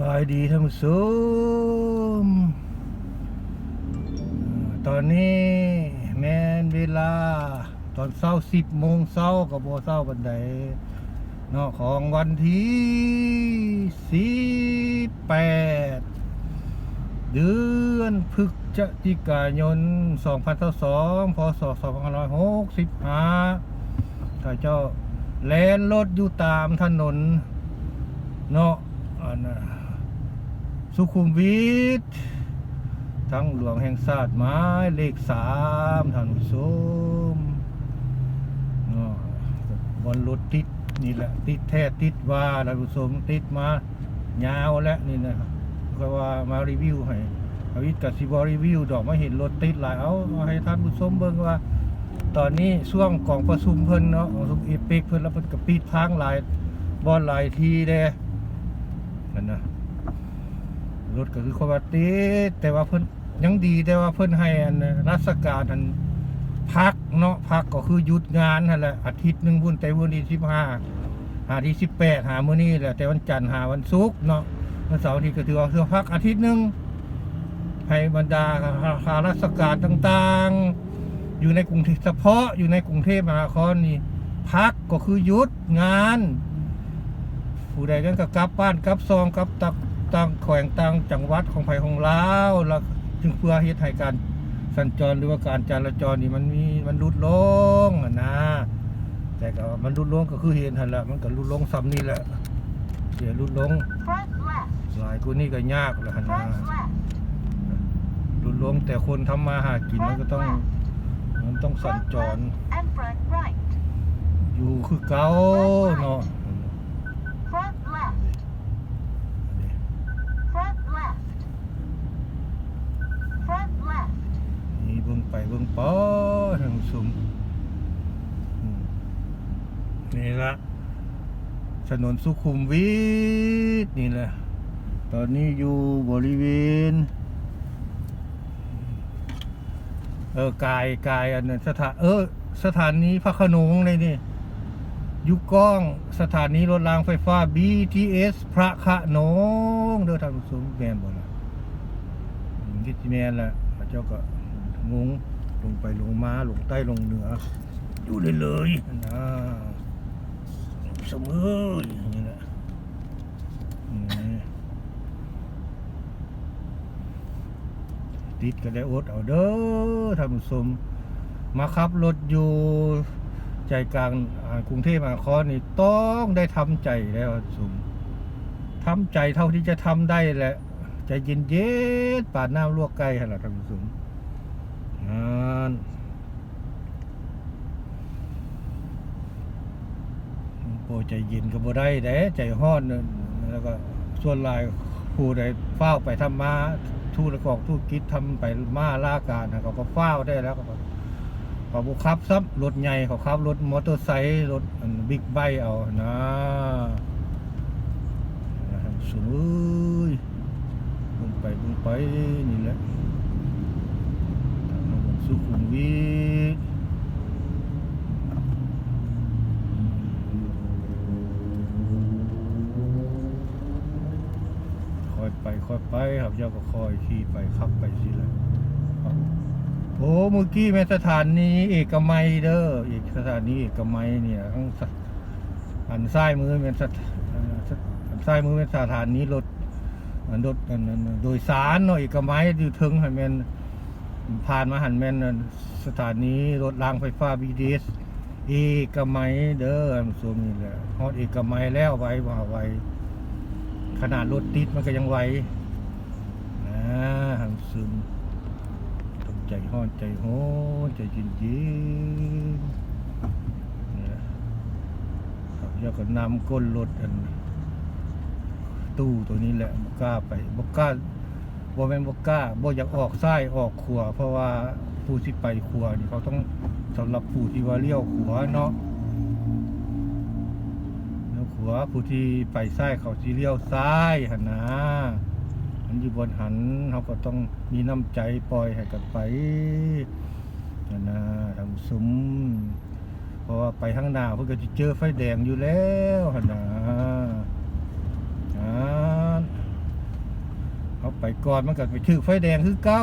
บายดีท่านผู้ชมตอนนี้แมนเวลา ตอนเช้าสิบโมงเช้ากับโบเช้าบันไดเนาะของวันที่สี่แปดเดือนพฤศจิกายน2022พศ2565ข้าเจ้าแล่นรถอยู่ตามถนนเนาะ สุขุมวิททั้งหลวงแห่งศาสตร์ไม้เลขสามท่านผู้ชมบนรถติดนี่แหละ ติดแท้ติดว่าท่านผู้ชมติดมายาวแล้วนี่นะครับก็ว่ามารีวิวให้อาวิทย์กับซิบรีวิวดอกมาเห็นรถติดหลายเอาเอาให้ท่านผู้ชมเบิ่งว่า ตอนนี้ช่วงกองประชุมเพิ่นเนาะของสุมเอเปกเพิ่นแล้วเพิ่นก็ปิดทางหลายบอนหลายทีเด้ นั่นนะรถก็คือคนว่าติดแต่ว่าเพิ่นยังดีแต่ว่าเพิ่นให้อันราชการอันพักเนาะพักก็คือหยุดงานนั่นแหละอาทิตย์หนึ่งพุ่นแต่วันที่สิบห้าหาที่สิบแปดหามื้อนี้แหละแต่วันจันทร์หาวันศุกร์เนาะวันเสาร์ที่ก็ถือว่าคือพักอาทิตย์หนึ่งให้บรรดาข้าราชการต่างๆ อยู่ในกรุงเทพเฉพาะอยู่ในกรุงเทพมหานครนี่พักก็คือหยุดงาน ผู้ใดนั้นก็กลับบ้านกลับซองกลับตักต่างแขวงต่างจังหวัดของไผของลาวแล้วจึงเพื่อเฮ็ดให้การสัญจรหรือว่าการจราจรนี่มันมีมันลดลงนะแต่ก็มันลดลงก็คือเห็นหั่นแหละมันก็ลดลงซ้ำนี่แหละเสียลดลงหลายกว่านี้ก็ยากล้วหั่นนะ Front left. ลดลงแต่คนทำมาหากินมันก็ต้องมันต้องสัญจรอยู่คือเก่าเนาะ Front left. Front left. Front left. นี่เบิ่ง ไปเบิ่งไปทางซุมอืมนี่ละถนนสุขุมวิทนี่แหละ ตอนนี้อยู่บริเวณ เออกายกายอันนั้นสถานเออสถานีพระขนงเลยนี่ยุก้องสถานีรถรางไฟฟ้า BTS พระขนงเด้อท่านผู้ชมแม่นบ่ล่ะอืมที่แม่นละพระเจ้าก็ งงลงไปลงมาลงใต้ลงเหนือ อยู่เลยเลยนะเสมออย่างนี้แหละนี่ติดก็ได้อดเอาเด้อท่านผู้ชมมาขับรถอยู่ใจกลางอ่ากรุงเทพมหานครนี่ต้องได้ทำใจแล้วท่านผู้ชมทำใจเท่าที่จะทำได้แหละ ใจเย็นเย็นๆปาดน้ำลวกไก่หั่นล่ะท่านผู้ชมนั่น โปร ใจเย็นก็บ่ได้เด้ใจฮ้อนแล้วก็ส่วนหลายผู้ใดเฝ้าไปทำมาทูตกอกทูตกิจทำไปมาล่าการนะเขาก็เฝ้าได้แล้วก็เขาบุขับซับรถใหญ่เขาขับรถมอเตอร์ไซค์รถบิ๊กไบค์เอานะสวยลงไปลงไปนี่แหละสุขุมวิท อยไปครับเจ้าก็คอยขี่ไปขับไปสิเลยโอ้เมื่อกี้แม่สถานีเอกมัยเด้อเอกสถานีเอกมัยเนี่ยข้งสอันซ้ายมือเป็นสถอันนซ้ายมือเป็นสถานีรถอันรถโดยสารเนาะเอกมัยอยู่ถึงให้แมนผ่านมาหันแมนสถานีรถรางไฟฟ้าบีดีสเอกมัยเด้ออันสูงนี่แหละฮอดเอกมัยแล้วไว้ว่าไว้ขนาดรถติดมันก็ยังไว หังซึมต้องใจห้อนใจโหใจเย็นเย็นๆเนี่ยครับแล้วก็นำก้นรถอัน ตู้ตัวนี้แหละบกล้าไปบกล้าบ่แม่นบกล้าบ่อยากออกซ้ายออกขวาเพราะว่าผู้ที่ไปขวานี่เขาต้องสำหรับผู้ที่ว่าเลี้ยวขวาเนาะเลี้ยวขวาผู้ที่ไปซ้ายเขาสิเลี้ยวซ้ายหันนะ อยู่บนหันเขาก็ต้องมีน้ำใจปล่อยให้กันไปหันะทำซุ้มเพราะว่าไปข้างหน้าเพื่อจะเจอไฟแดงอยู่แล้วหันะอ่าไปก่อนมันก็ไปถึกไฟแดงคือเก่า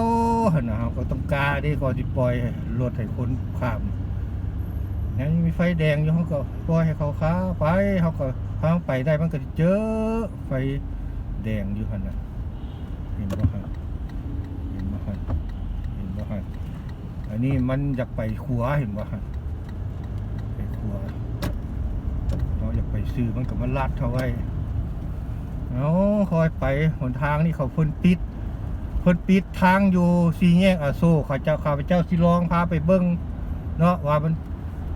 หนะเฮาก็ต้องกาด้ก่อนสิปล่อยรถให้คนข้ามยังมีไฟแดงอยู่เฮาก็ปล่อยให้เขาข้าไปเฮาก็ทางไปได้มันก็เจอไฟแดงอยู่หนน่ะ ห็นบ่ครับเห็นบ่ครับเห็นบ่ครับอันนี้มันอยากไปขวาเห็นบ่ครับไปขวาเราอยากไปซื้อมันก็มาลัดเท่าไว้เอาคอยไปหนทางนี่เขาเพิ่นปิดเพิ่นปิดทางอยู่สีแยกอโศกเขาเจ้าข้าพเจ้าสิลองพาไปเบิ่งเนาะว่ามัน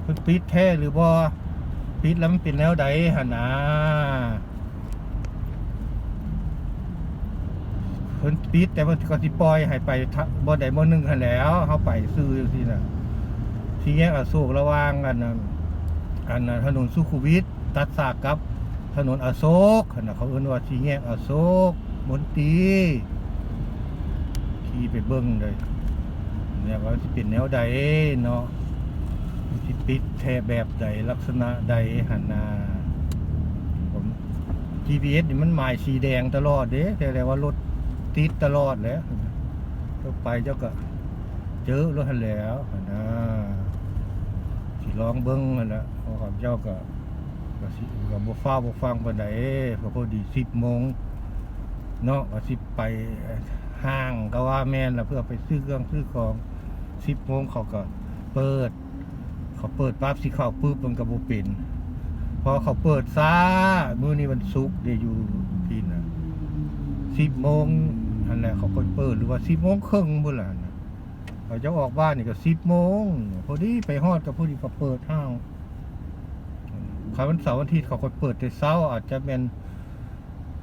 เพิ่นปิดแท้หรือบ่ปิดแล้วมันเป็นแนวใดหั่นนะ พิ่นปิดแต่เพิ่นก็สิปล่อยให้ไปทะบ่ใดบ่หนึงหั่นแหล้วเฮาไปซื้อจังซี่น่ะสีแยกอโศกระหว่างกันน่ะอันน่ะถนนสุขุมวิทตัดสากกับถนนอโศกหั่นน่ะเขาเอิ้นว่าสี่แยกอโศกมนตรีขี่ไปเบิ่งเลยเนี่ยว่าสิเป็นแนวใดเนาะสิปิดแท้แบบใดลักษณะใดหันนาผม GPS นี่มันหมายสีแดงตลอดเด้แต่แต่ว่ารถ ติดตลอดแล้วก็ไปเจ้าก็เจอรถหันแล้วนะสิลองเบิ่งหั่นละเพราะเขาเจ้าก็ก็สิก็บ่ฟ้าบ่ฟังปานใดเพราะพอดี10โมงเนาะก็สิไปห้างก็ว่าแม่นละเพื่อไปซื้อเครื่องซื้อของ10โมงเขาก็เปิด เขาเปิดปั๊บสิเข้าปุ๊บมันก็บ่เป็นพอเขาเปิดซามื้อนี้วันศุกร์ได้อยู่ที่น่ะ10โมง นั่นแหละเขาก็เปิดหรือว่า10โมงครึ่งพุ่นล่ะนะเขาจะออกบ้านนี่ก็10โมงพอดีไปฮอดก็พอดีก็เปิดห้างคาวันเสาร์วันอาทิตย์เขาก็เปิดแต่เช้า อาจจะเป็น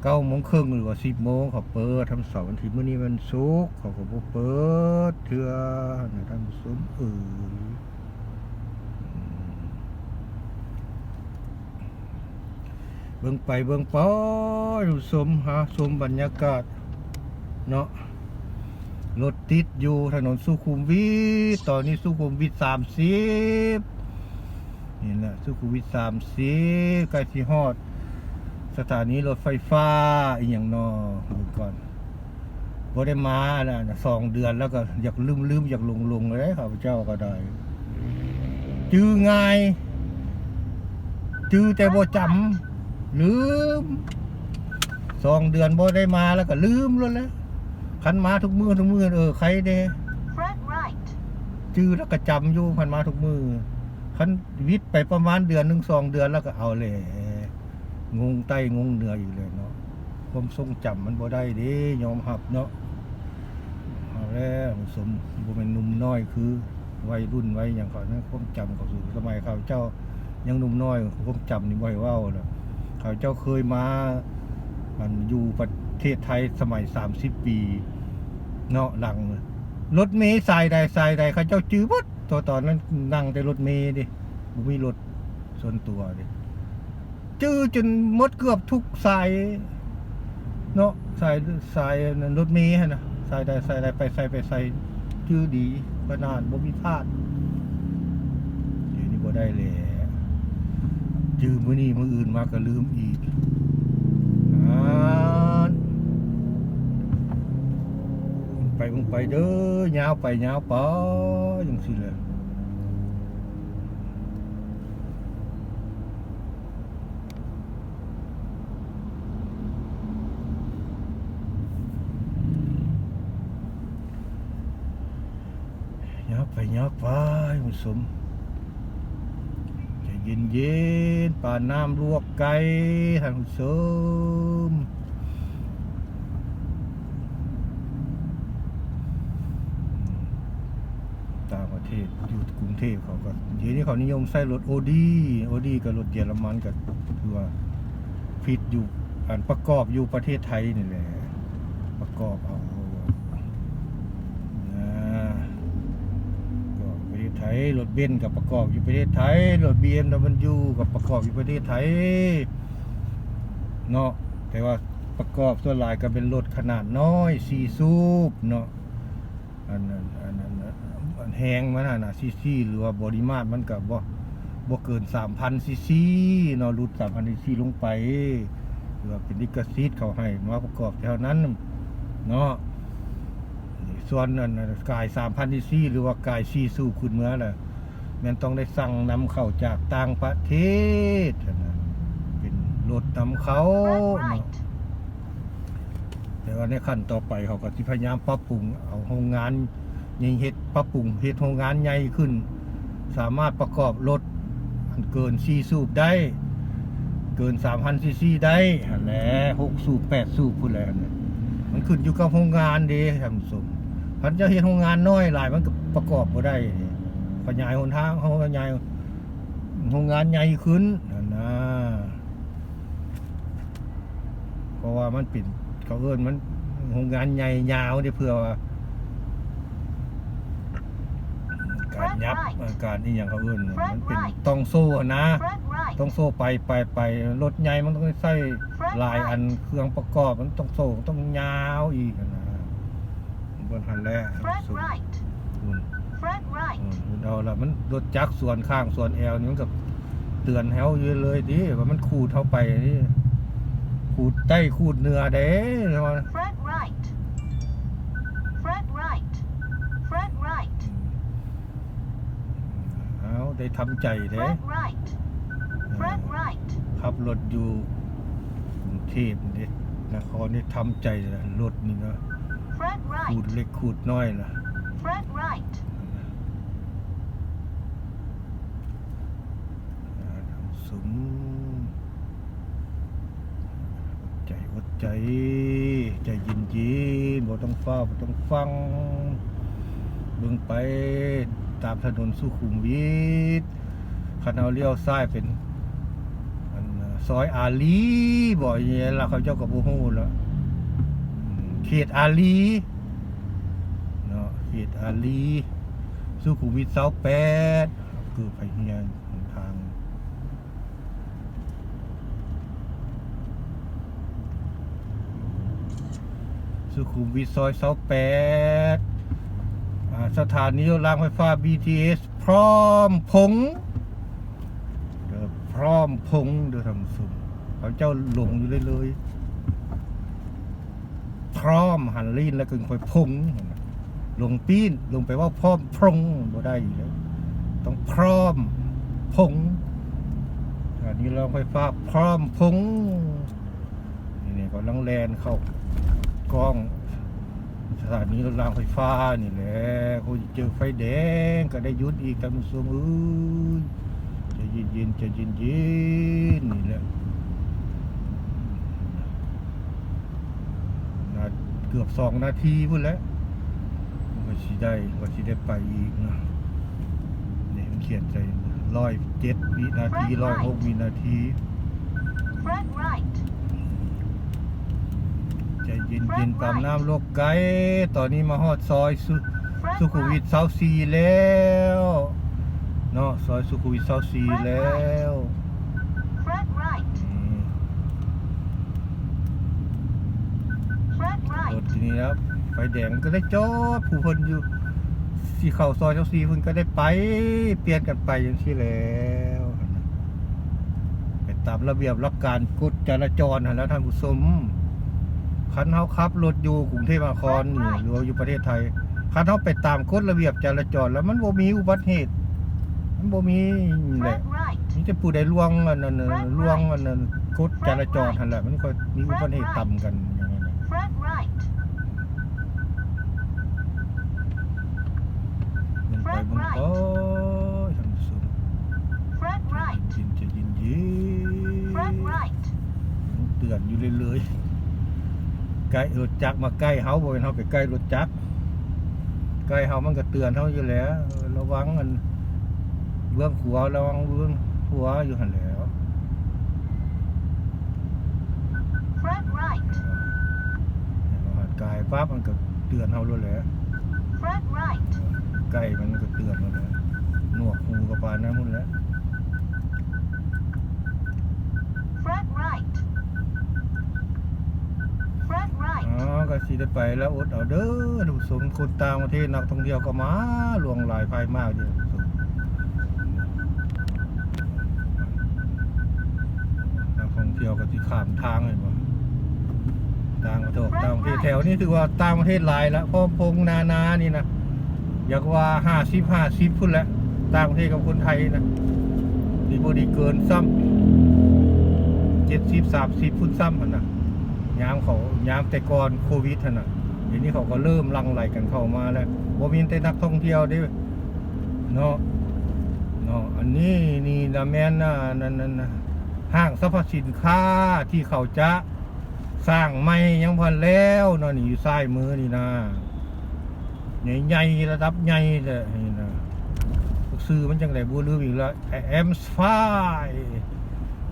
เก้าโมงครึ่งหรือว่าสิบโมงเขาเปิดทำเสาร์วันอาทิตย์มื้อนี้มันศุกเขาก็บ่เปิดเทื่อนะท่านสมเอ๋ยอืมเบิ่งไปเบิ่งไปท่านผู้ชมหาชมบรรยากาศ เนาะรถติดอยู่ถนนสุขุมวิทตอนนี้สุขุมวิทสามสิบนี่แหละสุขุมวิทสามสิบใกล้ที่ฮอด สถานีรถไฟฟ้าอีกอย่างนอดูก่อนบ่ได้มาแล้วนะสองเดือนแล้วก็อยากลืมลืมอยากลงลงเลยข้าพเจ้าก็ได้ จื้อง่าย จื้อแต่บ่จำลืมสองเดือนบ่ได้มาแล้วก็ลืมแล้วแหละ คันมาทุกมือทุกมือเออใครเด้ Front right. จื้อแล้วก็จำอยู่พันมาทุกมือคันวิทย์ไปประมาณเดือนหนึ่งสองเดือนแล้วก็เอาเลยงงใต้งงเหนืออยู่เลยเนาะความทรงจำมันบ่ได้เด้ยอมรับเนาะเอาแล้วสมบ่เป็นหนุ่มน้อยคือวัยรุ่นวัยอย่างเขานั้นความจำเขาสู่สมัยเขาเจ้ายังหนุ่มน้อยความจำนี่บ่ให้เว้าแล้วเขาเจ้าเคยมาอันอยู่ประ เทศไทยสมัย 30 ปีเนาะหลังรถเมย์สายใดสายใดเขาเจ้าจื้อหมดตัวตอนนั้นนั่งแต่รถเมย์ดิบ่มีรถส่วนตัวดิจื้อจนหมดเกือบทุกสายเนาะสายสายรถเมย์หั่นะสายใดสายใดไปใส่ไปใส่จื้อดีขนาดบ่มีพลาดเดี๋ยวนี้บ่ได้แล้วจื้อมื้อนี้มื้ออื่นมาก็ลืมอีก ไปมึงไปเด้อยาวไปยาวไปจังสิเลยยาวไปยาวไปมันสมใจเย็นเย็นป่าน้ำลวกไก่ทานผู้ม ต่างประเทศอยู่กรุงเทพเขาก็เดี๋ยวนี้เขานิยมใช้รถโอดีโอดีกับรถเยอรมันก็คือว่าฟิตอยู่อันประกอบอยู่ประเทศไทยนี่แหละประกอบเอานะก็ประเทศไทยรถเบนกับประกอบอยู่ประเทศไทยรถบีเอ็มดับมันยูกับประกอบอยู่ประเทศไทยเนาะแต่ว่าประกอบส่วนหลายก็เป็นรถขนาดน้อยสี่สูบเนาะ อันนั้นอันนั้นอัน แหงมันน่ะนะซีซีหรือว่าบริมาตรมันก็บ่บ่เกิน3,000ซีซีเนาะรุด3,000ซีซีลงไปหรือว่าเป็นลิขสิทธิ์เขาให้มาประกอบแถวนั้นเนาะส่วนนั้นน่ะกาย3,000ซีซีหรือว่ากายซีสูบขึ้นเมื่อน่ะแมันต้องได้สั่งนำเข้าจากต่างประเทศนะเป็นรถนำเข้า Turn เนาะ right. แต่ว่าในขั้นต่อไปเขาก็สิพยายามปรับปรุงเอาโรงงาน ใหญ่เฮ็ดปรับปรุงเฮ็ดโรงงานใหญ่ขึ้น สามารถประกอบรถอันเกิน4สูบได้ เกิน3,000ซีซีได้แหละ6สูบ8สูบพุ่นและนั่นมันขึ้นอยู่กับโรงงานเด้ท่านผู้ชมพันจะเฮ็ดโรงงานน้อยหลายมันก็ประกอบบ่ได้ขยายหนทางเฮาขยายโรงงานใหญ่ขึ้นนะเพราะว่ามันเป็นเขาเอิ้นมันโรงงานใหญ่ยาวเด้เพื่อว่า การยับการอีหยังเขาเอิ้นน่ะมันเป็นต้องโซ่นะ Front right. ต้องโซ่ไปไปไปรถใหญ่มันต้องใส่หลายอันเครื่องประกอบมันต้องโซ่ต้องยาวอีกอะนะบนหันแหล้ว Front right. คุณ Front right. คุณเอาละมันรถจักรส่วนข้างส่วนแอลนี่มันก็เตือนแฮวอยู่เลยดิว่ามันขูดเข้าไปนี่ขูดใต้ขูดเนื้อเด้เนาะ Front right. Front right. Front right. เอา ได้ทำใจเด้ Front right. Front right. ขับรถอยู่กรุงเทพนี่นครนี่ทำใจนะรถนี่นะ Front ขูด right. เล็กขูดน้อยนะ Front right. สมใจอดใจ ใจเย็นเย็นๆบ่ต้องเฝ้าบ่ต้องฟังเบิ่งไป ตามถนนสุขุมวิทคันเอาเลี้ยวซ้ายเป็นซอยอาลีบ่อย่างเงี้ยละเขาเจ้าก็บ่ฮู้แล้วเขตอาลีเนาะเขตอาลีสุขุมวิทเสาแปดคือไปเฮียนหนทางสุขุมวิทซอยเสาแปด สถานีรางไฟฟ้า BTS พร้อมพงษ์เด้อพร้อมพงษ์เด้อทำสุมเขาเจ้าหลงอยู่เลยเลยพร้อมหันลีนแล้วก็ค่อยพงษ์ลงปีนลงไปว่าพร้อมพรงบ่ได้อยู่แล้วต้องพร้อมพงษ์อันนี้รางไฟฟ้าพร้อมพงษ์นี่นี่ก็ลังแลนเข้ากล้อง สถานีรางไฟฟ้านี่แหละเขาเจอไฟแดงก็ได้ยุดอีกท่านผู้ชมเอ้ยจะเย็นๆใจะเย็นๆนี่แหละนาเกือบสองนาทีพุ่นแล้วว่าสิได้ว่าสิได้ไปอีกนะเนี่ยมันเขียนใจร้อยเจ็ดวินาทีร้อยหกวินาที Front right. ใจเย็นเย็นๆตามน้ำโลกไกลตอนนี้มาฮอดซอยสุ Front สุขุมวิท right. เซาซีแล้วเนาะซอยสุขุมวิทเซาซีแล้ว Front right. อืม Front รถ right. ทีนี้ครับไฟแดงก็ได้จอดผู้คนอยู่สีเข่าซอยเซาซีคนก็ได้ไปเปลี่ยนกันไปอย่างที่แล้วไปตามระเบียบหลักการกฎจราจรหั่นแหล้วท่านผู้ชม คันเฮาขับรถอยู่กรุงเทพมหานครนี่หรือว่าอยู่ประเทศไทย คันเฮาไปตามกฎระเบียบจราจรแล้วมันบ่มีอุบัติเหตุ มันบ่มีนี่แหละ Front right. นี่จะผู้ใดล่วงอันนั้นน่ะล่วงอันนั้นกฎจราจรหั่นแหละมันก็มีอุบัติเหตุต่ำกันอย่างนั้นน่ะ Front right. มันไปเบนก็ทำสุด Front right. ยินจะยินยิ Front right. เตือนอยู่เรื่อยๆ ใกล้รถจักรมาใกล้เฮาบ่เป็นเฮาไปใกล้รถจักรใกล้เฮามันก็เตือนเฮาอยู่แล้วเออระวังอันเบื้องขวาระวังเบื้องหัวอยู่หั่นแหล้ว Front right. เราหัดกายปั๊บมันก็เตือนเฮาแล้วแหละ Front right. ใกล้มันก็เตือนแล้วแหละหนวกหูกับปานนั้นพุ่นแหล้ว Front right. Front right. อ๋อ ก็สิได้ไปแล้วอดเอาเด้อทุกสมคนต่างประเทศนักท่องเที่ยวก็มาหลวงหลายภายมากอยู่นักท่องเที่ยวก็สิข้ามทางเห็นบ่ต่างประโถต่างประเทศแถวนี้ถือว่าต่างประเทศหลายแล้วเพราะพงนานานี่นะอยากว่าห้าสิบห้าสิบพุ่นแหละต่างประเทศกับคนไทยนะดีบดีเกินซ้ำเจ็ดสิบสามสิบพุ่นซ้ำมันนะ ยามเขายามแต่ก่อนโควิดท่นนะเดี๋ยวนี้เขาก็เริ่มลังไหลกันเข้ามาแล้วบ่มีแต่นักท่องเที่ยวด้เนาะเนาะอันนี้นี่นะแม่นนะนั่นนั่นนะห้างสรรพสินค้าที่เขาจะสร้างใหม่ยังพันแล้วเนาะนี่อยู่ซ้ายมือนี่นะใหญ่ๆระดับใหญ่เลยนี่นะซื้อมันจังไดบ่ลืมอีกแล้วแอมส์ไฟ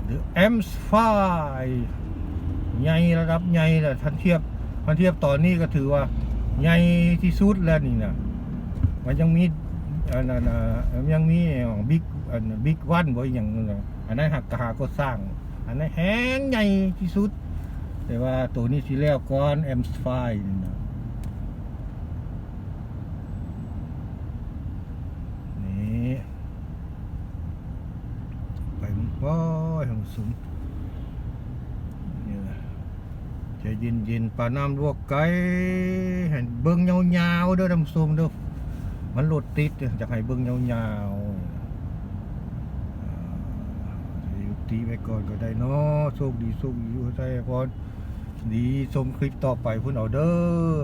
หรือแอมส์ไฟ ใหญ่ระดับใหญ่เลยทันเทียบทันเทียบตอนนี้ก็ถือว่าใหญ่ที่สุดแล้วนี่นะมันยังมีอันนั้นอะมันยังมีบิ๊กอันบิ๊กวันบ่อย่างอันนั้นหักกะหาก็สร้าง อันนั้นแห้งใหญ่ที่สุด แต่ว่าตัวนี้สิแล้วก่อนแอมสไฟนี่นะนี่ไปมันป้อยของสุมนี่นะ ใจะเย็นยินๆปลาน้ำลวกไก่เห็นเบิ้งยาวๆเด้อดำซุมเด้อมันหลดติดจะให้เบิ้งยาวๆยุติไปก่อนก็ได้เนาะโชคดีโชคดีอยู่ใจก่อนดีชมคลิปต่อไปพุ่นเอาเด้อ